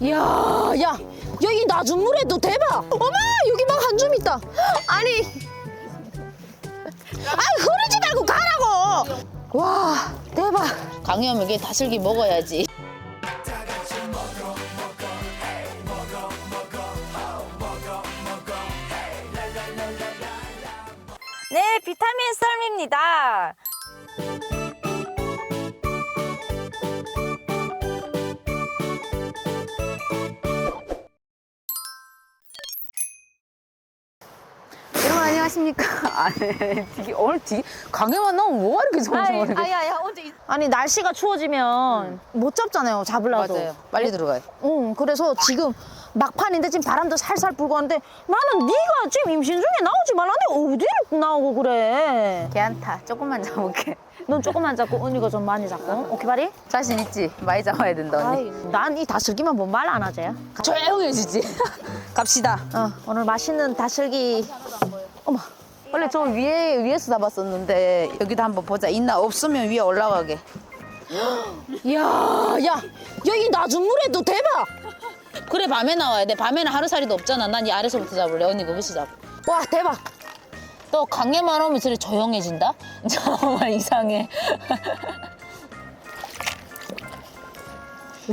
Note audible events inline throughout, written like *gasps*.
이야, 야, 여기 낮은 물에도 대박. 어머, 여기 막 한 줌 있다. 아니, 아 흐르지 말고 가라고. 와, 대박. 강염에게 다슬기 먹어야지. 네, 비타민 썰입니다. 안녕하십니까? *laughs* 아, 네. 되게 오늘 되게 강염만 나오면 뭐가 이렇게 정신머리게 아야야, 언제? 아니 날씨가 추워지면 못 잡잖아요. 잡으려도. 맞아요. 빨리 들어가요. 응, 그래서 지금 막판인데 지금 바람도 살살 불고 하는데 나는 네가 지금 임신 중에 나오지 말라는데 어디를 나오고 그래? 걔한타 조금만 잡을게. 넌 조금만 잡고 언니가 좀 많이 잡고. 오케이 바리? 자신 있지? 많이 잡아야 된다 언니. 난 이 다슬기만 보면 말안 하지. 조용해지지. *laughs* 갑시다. 어, 오늘 맛있는 다슬기. 원래 저 위에 위에서 잡았었는데 여기도 한번 보자. 있나 없으면 위에 올라가게. *gasps* 야, 야, 여기 낮은 물에도 대박. 그래 밤에 나와야 돼. 밤에는 하루살이도 없잖아. 난 이 아래서부터 잡을래. 언니 거기서 잡. 와, 대박. 또 강에만 오면 저리 조용해진다? *laughs* 정말 이상해. *laughs*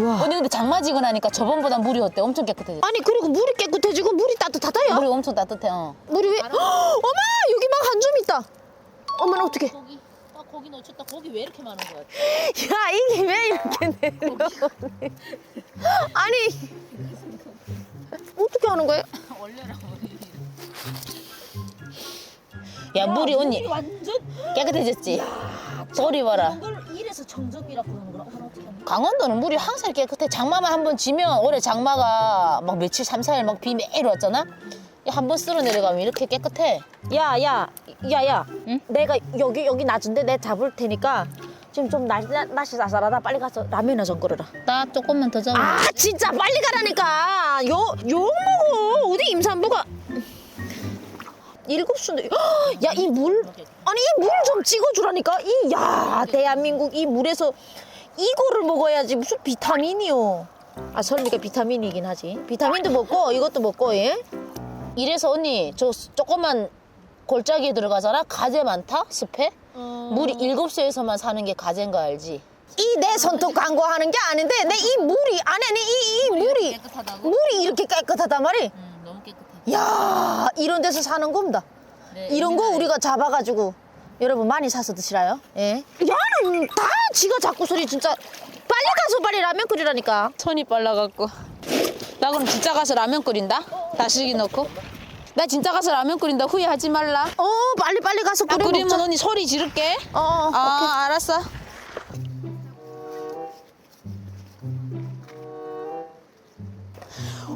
와. 언니 근데 장마지근하니까 저번보다 물이 어때? 엄청 깨끗해져. 아니 그리고 물이 깨끗해지고 물이 따뜻하다요. 물이 엄청 따뜻해. 어. 물이 왜? *gasps* 어머, 여기 막 한 줌 있다. 어머나 어떡해. 거기, 아, 거기 놓쳤다. 거기 왜 이렇게 많은 거야? *laughs* 야 이게 왜 이렇게 *laughs* 내려? *laughs* 아니 어떻게 하는 거야? 야, 물이 언니 완전 깨끗해졌지? 소리 봐라. 걸 이래서 강원도는 물이 항상 깨끗해. 장마만 한 번 지면 올해 장마가 막 며칠 삼사일 막비 매일 왔잖아? 한 번 쓸어 내려가면 이렇게 깨끗해. 야, 야, 야, 야. 응? 내가 여기 여기 낮은데 내 잡을 테니까 지금 좀 날씨 날씨 쌀쌀하다. 빨리 가서 라면이나 좀 끓여라. 나 조금만 더 잡아. 아, 진짜 빨리 가라니까. 요, 요 먹어. 어디 임산부가 일곱 수인데. 헉, 야, 이 물. 아니, 이 물 좀 찍어주라니까. 이, 야, 대한민국 이 물에서 이거를 먹어야지. 무슨 비타민이요. 아, 설미가 비타민이긴 하지. 비타민도 먹고 이것도 먹고, 예? 이래서 언니 저 조그만 골짜기에 들어가잖아. 가재 많다? 습해? 물이 일곱 수에서만 사는 게 가재인 거 알지? 이 내 손톱 광고하는 게 아닌데 내 이 물이 안에 이, 이 물이 깨끗하다고? 물이 이렇게 깨끗하단 말이. 음, 너무 깨끗해. 야 이런 데서 사는 겁니다. 네, 이런 거 우리가 잡아가지고 여러분 많이 사서 드시라요. 예. 야 는다 지가 자꾸 소리 진짜 빨리 가서 빨리 라면 끓이라니까. 손이 빨라갖고. 나 그럼 진짜 가서 라면 끓인다? 다시기 넣고. 나 진짜 가서 라면 끓인다. 후회하지 말라. 어 빨리 빨리 가서 나 끓여 끓이면 먹자. 언니 소리 지를게. 어, 어 아, 알았어.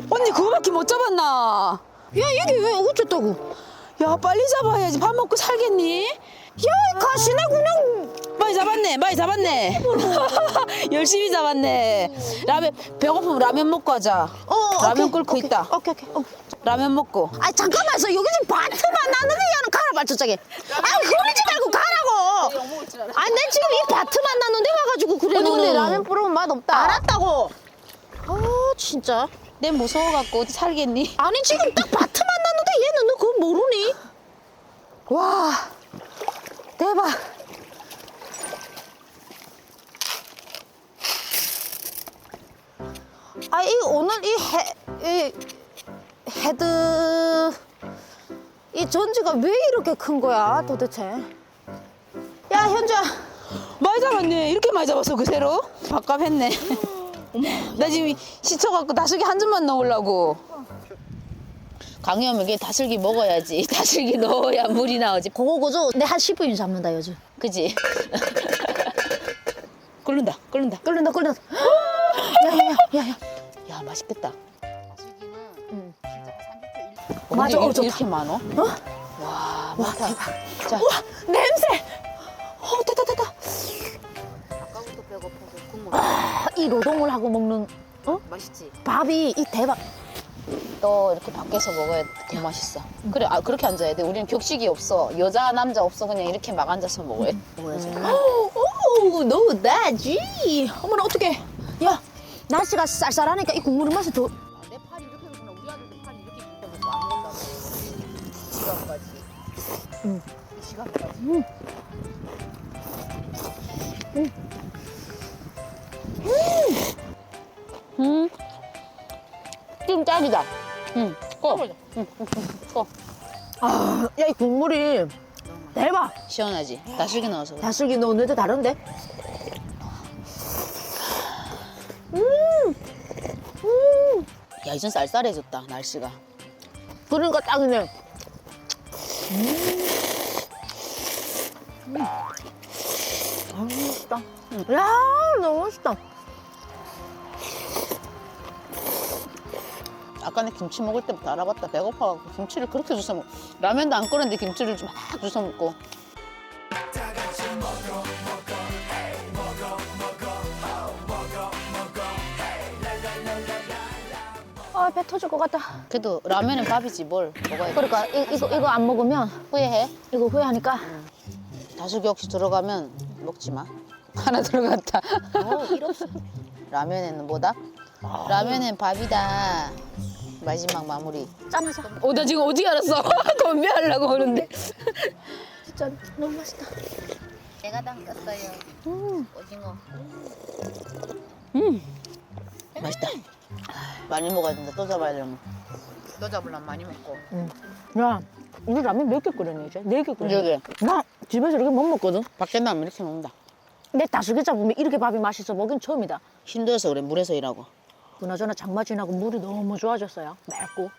언니 그거밖에 못 잡았나? 야 이게 왜 어쨌다고? 야 빨리 잡아야지 밥 먹고 살겠니? 야 가시네 그냥. 많이 잡았네 많이 잡았네. *laughs* 열심히 잡았네. 라면 배고프면 라면 먹고 하자. 어, 어 라면 오케이, 끓고 오케이, 있다. 오케이 오케이. 어. 라면 먹고. 아 잠깐만 있어 여기 지금 바트만 났는데 야는 가라 발저짝에 아 흐리지 말고 가라고. 아내 지금 이 바트만 났는데 와가지고 그래 언니 근데 너는. 라면 뿌리면 맛 없다. 알았다고. 아 진짜. 내 무서워갖고 어디 살겠니? 아니 지금 딱 바트만 났는데 얘는 너 그거 모르니? 와 대박 이 오늘 이헤이 헤드 이 전지가 왜 이렇게 큰 거야 도대체? 야 현주야. 많이 잡았네. 이렇게 많이 잡았어 그새로? 밥값 했네. *laughs* 나 지금 시쳐갖고 다슬기 한 점만 넣으려고. 강염에게 다슬기 먹어야지. *laughs* 다슬기 넣어야 물이 나오지. 그거 그저 내한 10분이면 잡는다 요즘. 그지? *laughs* 끓는다 끓는다. 끓는다 끓는다. *gasps* 야야야야 야 맛있겠다. 맞아, 언니, 어, 좋다. 이렇게 많어? 와 많다. 자. 냄새! 어 됐다 됐다 아까부터 배고파서 국물. 아, 이 노동을 하고 먹는 어? 맛있지? 밥이 이 대박. 또 이렇게 밖에서 먹어야 더 맛있어. 그래 아 그렇게 앉아야 돼. 우리는 격식이 없어. 여자 남자 없어. 그냥 이렇게 막 앉아서 먹어야 돼. 오, 너 나지. 어머나 어떡해. 야 날씨가 쌀쌀하니까 이 국물 맛이 더 내 팔이 이렇게 되구나. 우리 아들도 팔이 이렇게 길거든요. 아무것도 안 해. 이 시간까지. 응. 이 시간까지. 음. 좀 딱이다. 응. 꺼. 응, 응, 응. 꺼. 아, 야, 이 국물이 대박. 시원하지? 다슬기 넣어서 그래. 다슬기 넣었는데 다른데? 야, 이젠 쌀쌀해졌다, 날씨가. 그러니까 딱이네. 아, 맛있다. 야, 너무 맛있다. 아까 내 김치 먹을 때부터 알아봤다. 배고파갖고 김치를 그렇게 주워 먹고. 라면도 안 끓였는데 김치를 좀 막 주워 먹고. 배 터질 것 같다. 그래도 라면은 밥이지 뭘 먹어야 돼. 그러니까 이, 이거 이거 안 먹으면 후회해? 이거 후회하니까. 다슬기 혹시 들어가면 먹지 마. *laughs* 하나 들어갔다. 어, 일 없어. 라면에는 뭐다? 라면은 밥이다. 마지막 마무리. 짠하자. 어, 나 지금 어디 알았어? *laughs* 건배하려고 오는데. 진짜 너무 맛있다. 내가 담갔어요. 오징어. 맛있다. 많이 먹어야 된다. 또 잡아야 되면. 또 잡으려면 많이 먹고. 야, 우리 라면 몇 개 끓였니 이제? 네개 끓였니? 네나 집에서 이렇게 못 먹거든. 밖에 나면 이렇게 먹는다. 내 다슬기 잡으면 이렇게 밥이 맛있어 먹긴 처음이다. 힘들어서 그래. 물에서 일하고. 그나저나 장마 지나고 물이 너무 좋아졌어요. 맑고.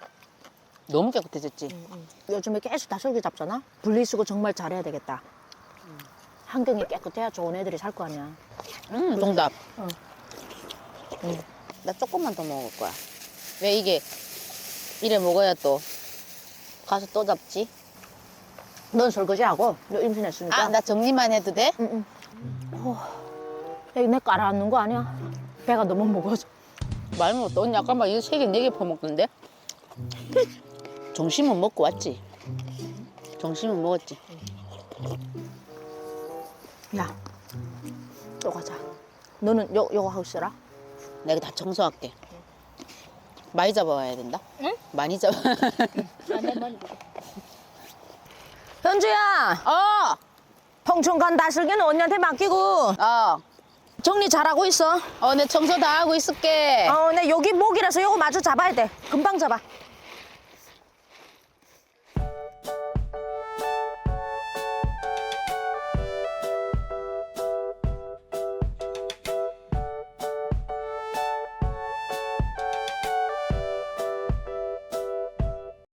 너무 깨끗해졌지. 요즘에 계속 다슬기 잡잖아. 분리수거 정말 잘해야 되겠다. 환경이 깨끗해야 좋은 애들이 살 거 아니야. 음, 정답. 어. 나 조금만 더 먹을 거야. 왜 이게 이래 먹어야 또 가서 또 잡지? 넌 설거지하고 너 임신했으니까. 아, 나 정리만 해도 돼? 응, 응. 어, 야, 이거 내 깔아앉는 거 아니야? 배가 너무 무거워서. 말 못해. 언니 아까 막 이거 세 개, 네 개 퍼먹던데? 점심은 먹고 왔지? 점심은 먹었지? 야, 또 가자. 너는 요, 요거 하고 있어라. 내가 다 청소할게. 많이 잡아와야 된다? 응? 많이 잡아. 현주야, 어! 평촌간 다슬기는 언니한테 맡기고 어! 정리 잘하고 있어. 어, 내 청소 다 하고 있을게. 어, 내 여기 목이라서 요거 마주 잡아야 돼. 금방 잡아.